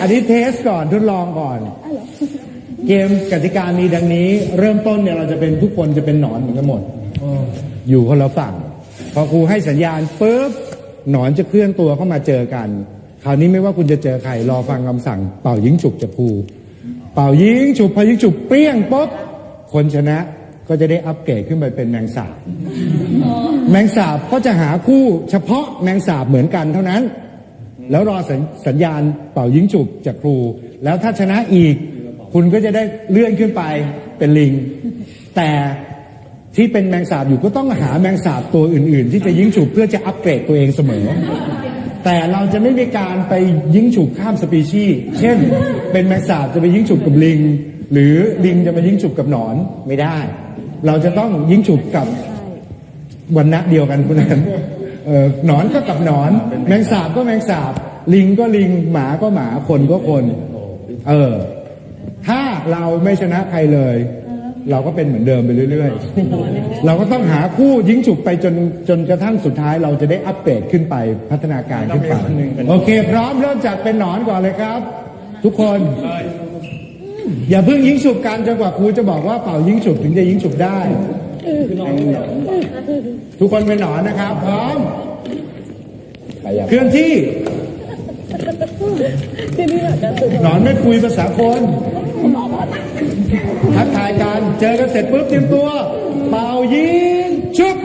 อันนี้เทสก่อนทดลองก่อน เกมกติกามีดังนี้ เริ่มต้นเนี่ยเราจะเป็นทุกคนจะเป็นหนอนเหมือนกันหมดอยู่คนละฝั่ง พอครูให้สัญญาณปุ๊บหนอนจะเคลื่อนตัวเข้ามาเจอกัน คราวนี้ไม่ว่าคุณจะเจอใครรอฟังคำสั่ง เป่ายิงฉุบจากครูเป่ายิงฉุบพอยิงฉุบเปรี้ยงปุ๊บคนชนะก็จะได้อัปเกรดขึ้นไปเป็นแมงสาบ แมงสาบก็จะหาคู่เฉพาะแมงสาบเหมือนกันเท่านั้น แล้วรอสัญสัญญาณเป่ายิงฉุบจากครู แล้วถ้าชนะอีก คุณก็จะได้เลื่อนขึ้นไปเป็นลิง แต่ที่เป็นแมงสาบอยู่ก็ต้องหาแมงสาบตัวอื่น ๆ ที่จะยิงฉุบเพื่อจะอัปเกรดตัวเองเสมอ แต่เราจะไม่มีการไปยิงฉุบข้ามสปีชีส์เช่น เป็นแมงสาบจะไปยิงฉุบกับลิง หรือลิงจะมายิงฉุบกับหนอนไม่ได้ เราจะต้องยิงฉุบกับวันณะเดียวกันคุณนั้น หนอนก็กับหนอน แมงสาบก็แมงสาบ ลิงก็ลิงหมาก็หมาคนก็คน เออ ถ้าเราไม่ชนะใครเลย เราก็เป็นเหมือนเดิมไปเรื่อยๆ เราก็ต้องหาคู่ยิงฉุบไปจนจนกระทั่งสุดท้ายเราจะได้อัปเกรดขึ้นไปพัฒนาการขึ้นไปโอเค พร้อมเริ่มจากเป็นหนอนก่อนเลยครับ ทุกคนอย่าเพิ่งยิงฉุบกันจนกว่าครูจะบอกว่าเป่ายิงฉุบถึงจะยิงฉุบได้ ทุกคนเป็นหนอนนะครับ พร้อม เคลื่อนที่ หนอนไม่คุยภาษาคน ทักทายกัน เจอกันเสร็จปุ๊บเตรียมตัว เป่ายิงชุบ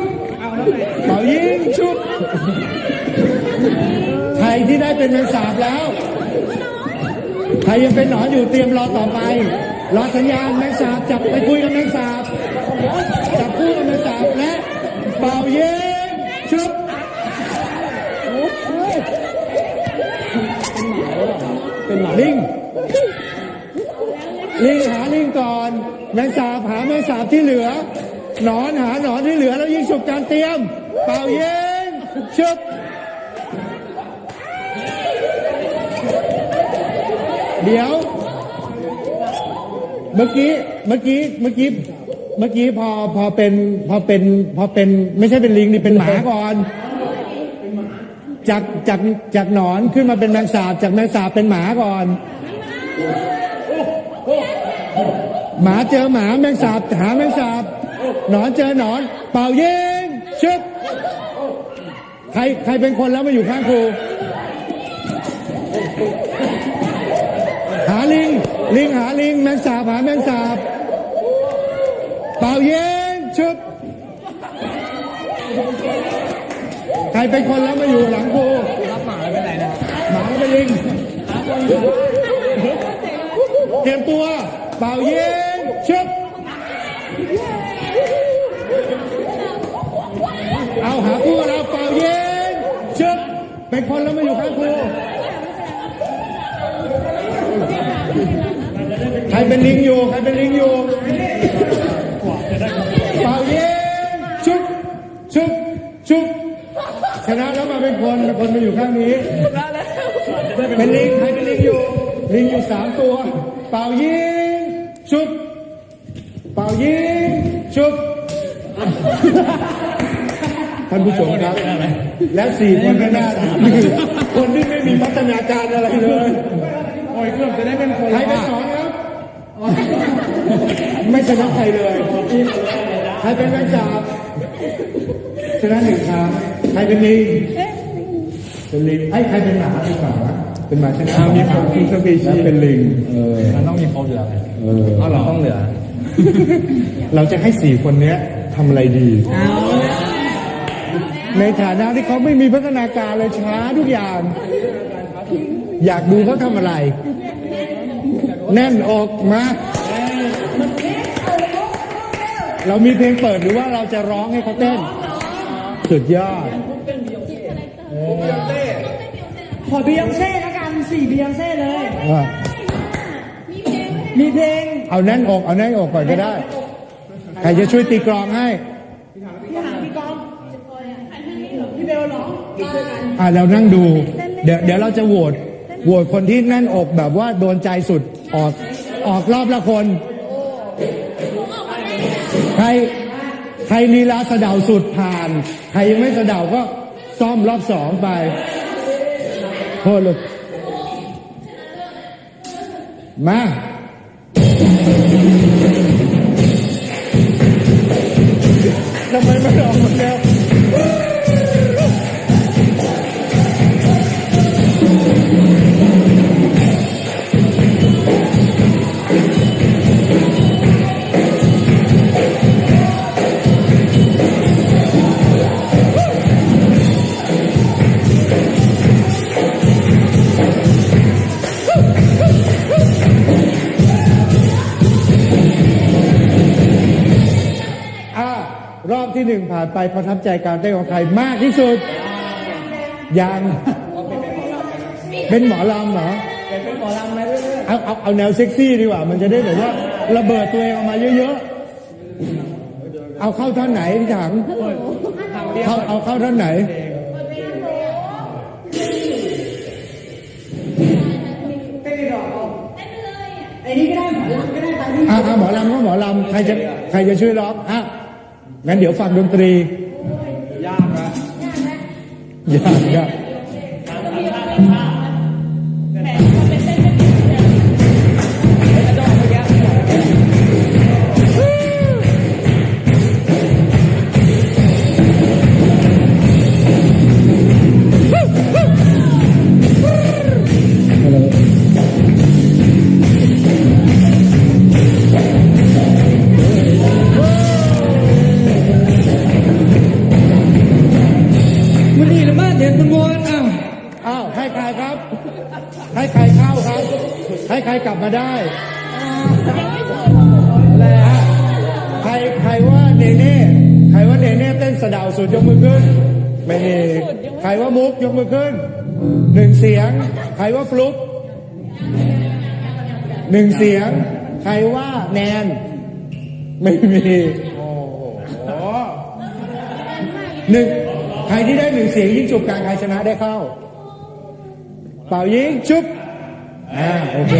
เป่ายิงชุบ ใครที่ได้เป็นแมงสาบแล้ว ใครยังเป็นหนอนอยู่เตรียมรอต่อไป รอสัญญาณแมงสาบจับไปคุยกับแมงสาบจับคู่กับแมงสาบและเป่าเยิงชุบเป็นหมาลิงลิงหาลิงก่อน แมงสาบหาแมงสาบที่เหลือ หนอนหาหนอนที่เหลือแล้วยิงฉุบการเตรียม เป่าเยิงชุบเดี๋ยว เมื่อกี้เมื่อกี้เมื่อกี้เมื่อกี้พอพอเป็นพอเป็นพอเป็นไม่ใช่เป็นลิงนี่เป็นหมาก่อน จากจากจากหนอนขึ้นมาเป็นแมงสาบจากแมงสาบเป็นหมาก่อน หมาเจอหมาแมงสาบหาแมงสาบหนอนเจอหนอน เป่ายิงชึบใครใครเป็นคนแล้วมาอยู่ข้างครู ลิงหาลิงแมงสาบหาแมงสาบเป่าเย็นชุบใครเป็นคนแล้วมาอยู่หลังครูรับหมาแล้วเป็นไหนนะหมาแล้วเป็นลิงเตรียมตัวเป่าเย็นชุบเอาหาคู่เราเป่าเย็นชุบเป็นคนแล้วมาอยู่ข้างครู เป็นลิงอยู่ ใครเป็นลิงอยู่เป่าเย็นชุบชุบชุบชนะแล้วมาเป็นคนเป็นคนมาอยู่ข้างนี้ เป็นลิง ใครเป็นลิงอยู่ ลิงอยู่สามตัว เป่ายิงชุบเป่ายิงชุบท่านผู้ชมครับ และสี่คนข้างหน้านี่คือคนที่ไม่มีพัฒนาการอะไรเลย โอ้ยเกือบจะได้เป็นคนใครเป็นสองครับ ไม่ชนะใครเลยใครเป็นแมงสาบชนะหนึ่งครั้งใครเป็นลิงเป็นลิงไอ้ยใครเป็นหมาเป็นหมาเป็นหมาชนะมีหมาทุกสปีชีส์เป็นลิงเออมันต้องมีครบอยู่แล้วไงเออเอาเหรอต้องเหลือ เราจะให้สี่คนเนี้ยทำอะไรดีในฐานะที่เขาไม่มีพัฒนาการเลยช้าทุกอย่าง อยากดูเขาทำอะไร แน่นออกมา เรามีเพลงเปิดหรือว่าเราจะร้องให้เขาเต้น สุดยอดขอบียองเซ่ละกันสี่บียองเซ่เลย อะมีเพลงเอาแน่นอก เอาแน่นอกก่อนก็ได้ ใครจะช่วยตีกลองให้ พี่หางพี่กองพี่เบลร้องอะเรานั่งดู เดี๋ยวเดี๋ยวเราจะโหวตโหวตคนที่แน่นอกแบบว่าโดนใจสุด ออกออกรอบละคน ใครใครลีลาสะเดาสุดผ่าน ใครยังไม่สะเดาก็ซ่อมรอบสองไปโทษลูกมา รอบที่หนึ่งผ่านไปประทับใจการเต้นของใครมากที่สุด ยัง เป็นหมอลำเหรอ เป็นหมอลำไหมเรื่อยเอาเอาเอาแนวเซ็กซี่ดีกว่า มันจะได้แบบว่า ระเบิดตัวเองออกมาเยอะๆ เอาเข้าท่อนไหนพี่ถังเข้าเอาเข้าท่อนไหนไอ้นี่ก็ได้หมอลำก็ได้ไปที่อ่าหมอลำก็หมอลำใครจะใครจะช่วยร้องอะ งั้นเดี๋ยวฟังดนตรีๆยากนะยากยาก นี่ละมาเด่นมันมวนอ้าวอ้าวให้ใครครับ ให้ใครเข้าครับ ให้ใครกลับมาได้ยังไม่สุดอะใครใครว่าเนเน่ใครว่าเนเน่เต้นสะเดาวสุดยกมือขึ้น ไม่มีใครว่ามุกยกมือขึ้นหนึ่งเสียง ใครว่าฟลุกหนึ่งเสียง ใครว่าแนน ไม่มีหนึ่ง ใครที่ได้หนึ่งเสียงยิ่งจุบการใครชนะได้เข้า เป่ายิงชุบอ่าโอเค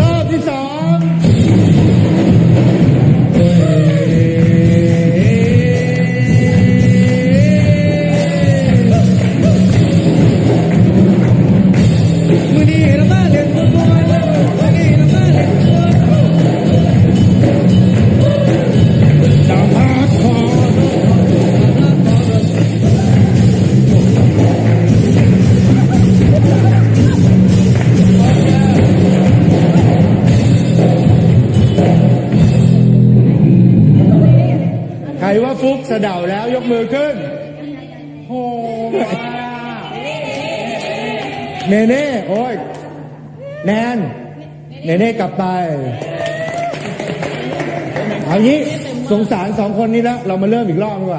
รอบที่สอง สะเดาแล้วยกมือขึ้นโอ้เนเน่โอ้ยแนนเนเน่กลับไปเอางี้สงสารสองคนนี้แล้ว เรามาเริ่มอีกรอบดีกว่า